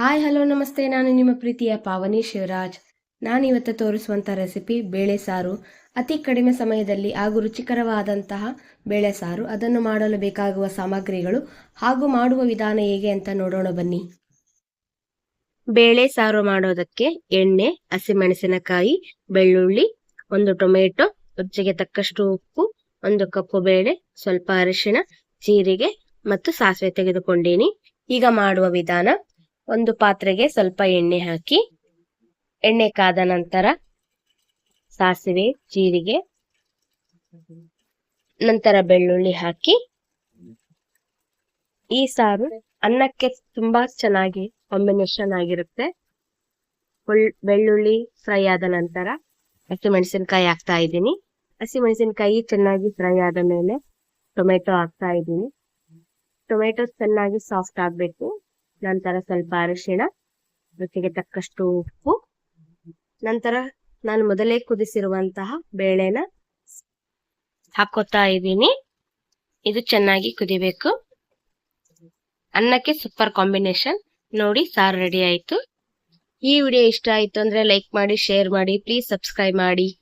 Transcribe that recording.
Hi, hello, ನಮಸ್ತೆ. ನಾನು ನಿಮ್ಮ ಪ್ರೀತಿಯ ಪಾವನಿ ಶಿವರಾಜ್. ನಾನು ಇವತ್ತು ತೋರಿಸುವಂಥ ರೆಸಿಪಿ ಬೇಳೆ ಸಾರು. ಅತಿ ಕಡಿಮೆ ಸಮಯದಲ್ಲಿ ಹಾಗೂ ರುಚಿಕರವಾದಂತಹ ಬೇಳೆ ಸಾರು. ಅದನ್ನು ಮಾಡಲು ಬೇಕಾಗುವ ಸಾಮಗ್ರಿಗಳು ಹಾಗೂ ಮಾಡುವ ವಿಧಾನ ಹೇಗೆ ಅಂತ ನೋಡೋಣ ಬನ್ನಿ. ಬೇಳೆ ಸಾರು ಮಾಡೋದಕ್ಕೆ ಎಣ್ಣೆ, ಹಸಿಮೆಣಸಿನಕಾಯಿ, ಬೆಳ್ಳುಳ್ಳಿ, ಒಂದು ಟೊಮೆಟೊ, ರುಚಿಗೆ ತಕ್ಕಷ್ಟು ಉಪ್ಪು, ಒಂದು ಕಪ್ಪು ಬೇಳೆ, ಸ್ವಲ್ಪ ಅರಿಶಿಣ, ಜೀರಿಗೆ ಮತ್ತು ಸಾಸಿವೆ ತೆಗೆದುಕೊಂಡೀನಿ. ಈಗ ಮಾಡುವ ವಿಧಾನ ಒಂದು ಪಾತ್ರೆಗೆ ಸ್ವಲ್ಪ ಎಣ್ಣೆ ಹಾಕಿ, ಎಣ್ಣೆ ಕಾದ ನಂತರ ಸಾಸಿವೆ, ಜೀರಿಗೆ, ನಂತರ ಬೆಳ್ಳುಳ್ಳಿ ಹಾಕಿ, ಈ ಸಾರು ಅನ್ನಕ್ಕೆ ತುಂಬಾ ಚೆನ್ನಾಗಿ ಕಾಂಬಿನೇಷನ್ ಆಗಿರುತ್ತೆ. ಬೆಳ್ಳುಳ್ಳಿ ಫ್ರೈ ಆದ ನಂತರ ಹಸಿಮೆಣಸಿನ್ಕಾಯಿ ಹಾಕ್ತಾ ಇದ್ದೀನಿ. ಹಸಿಮೆಣಸಿನ್ಕಾಯಿ ಚೆನ್ನಾಗಿ ಫ್ರೈ ಆದ ಮೇಲೆ ಟೊಮೆಟೊ ಹಾಕ್ತಾ ಇದ್ದೀನಿ. ಟೊಮೆಟೊ ಚೆನ್ನಾಗಿ ಸಾಫ್ಟ್ ಆಗಬೇಕು. ನಂತರ ಸ್ವಲ್ಪ ಅರಿಶಿಣ ರುಚಿಗೆ ತಕ್ಕಷ್ಟು ಉಪ್ಪು. ನಂತರ ನಾನು ಮೊದಲೇ ಕುದಿಸಿರುವಂತಹ ಬೇಳೆನ ಹಾಕೋತಾ ಇದ್ದೀನಿ. ಇದು ಚೆನ್ನಾಗಿ ಕುದಿಬೇಕು. ಅನ್ನಕ್ಕೆ ಸೂಪರ್ ಕಾಂಬಿನೇಷನ್. ನೋಡಿ, ಸಾರು ರೆಡಿ ಆಯ್ತು. ಈ ವಿಡಿಯೋ ಇಷ್ಟ ಆಯ್ತು ಅಂದ್ರೆ ಲೈಕ್ ಮಾಡಿ, ಶೇರ್ ಮಾಡಿ. ಪ್ಲೀಸ್ ಸಬ್ಸ್ಕ್ರೈಬ್ ಮಾಡಿ.